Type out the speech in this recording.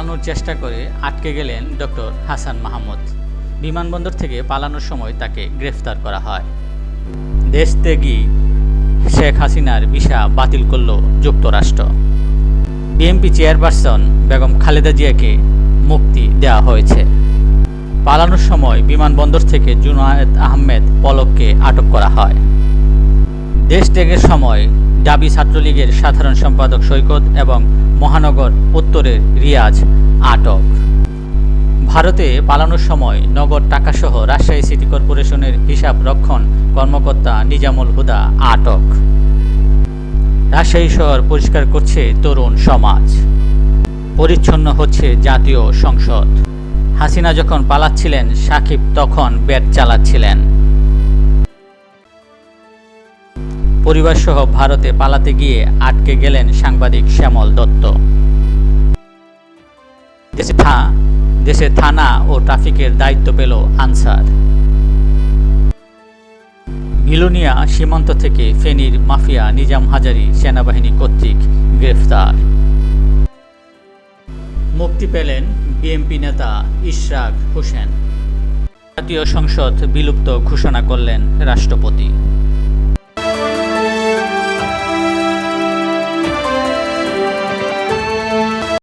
পালানোর চেষ্টা করে আটকে গেলেন ডক্টর হাসান মাহমুদ। বিমানবন্দর থেকে পালানোর সময় তাকে গ্রেফতার করা হয়। দেশ ত্যাগী শেখ হাসিনার ভিসা বাতিল করল যুক্তরাষ্ট্র। বিএনপি চেয়ারপারসন বেগম খালেদা জিয়াকে মুক্তি দেওয়া হয়েছে। পালানোর সময় বিমানবন্দর থেকে জুনায়েদ আহমেদ পলককে আটক করা হয়। দেশ ত্যাগের সময় ডাবি ছাত্রলীগের সাধারণ সম্পাদক সৈকত এবং মহানগর উত্তরের রিয়াজ আটক। ভারতে পালানোর সময় নগদ টাকাসহ রাজশাহী সিটি কর্পোরেশনের হিসাব রক্ষণ কর্মকর্তা নিজামুল হুদা আটক। রাজশাহী শহর পরিষ্কার করছে তরুণ সমাজ। পরিচ্ছন্ন হচ্ছে জাতীয় সংসদ। হাসিনা যখন পালাচ্ছিলেন, সাকিব তখন ব্যাট চালাচ্ছিলেন। পরিবারসহ ভারতে পালাতে গিয়ে আটকে গেলেন সাংবাদিক শ্যামল দত্ত। দেশে থা- দেশে থানা ও ট্রাফিকের দায়িত্ব পেল আনসার। বিলোনিয়া সীমান্ত থেকে ফেনীর মাফিয়া নিজাম হাজারি সেনাবাহিনী কর্তৃক গ্রেফতার। মুক্তি পেলেন বিএনপি নেতা ইশরাক হোসেন। জাতীয় সংসদ বিলুপ্ত ঘোষণা করলেন রাষ্ট্রপতি।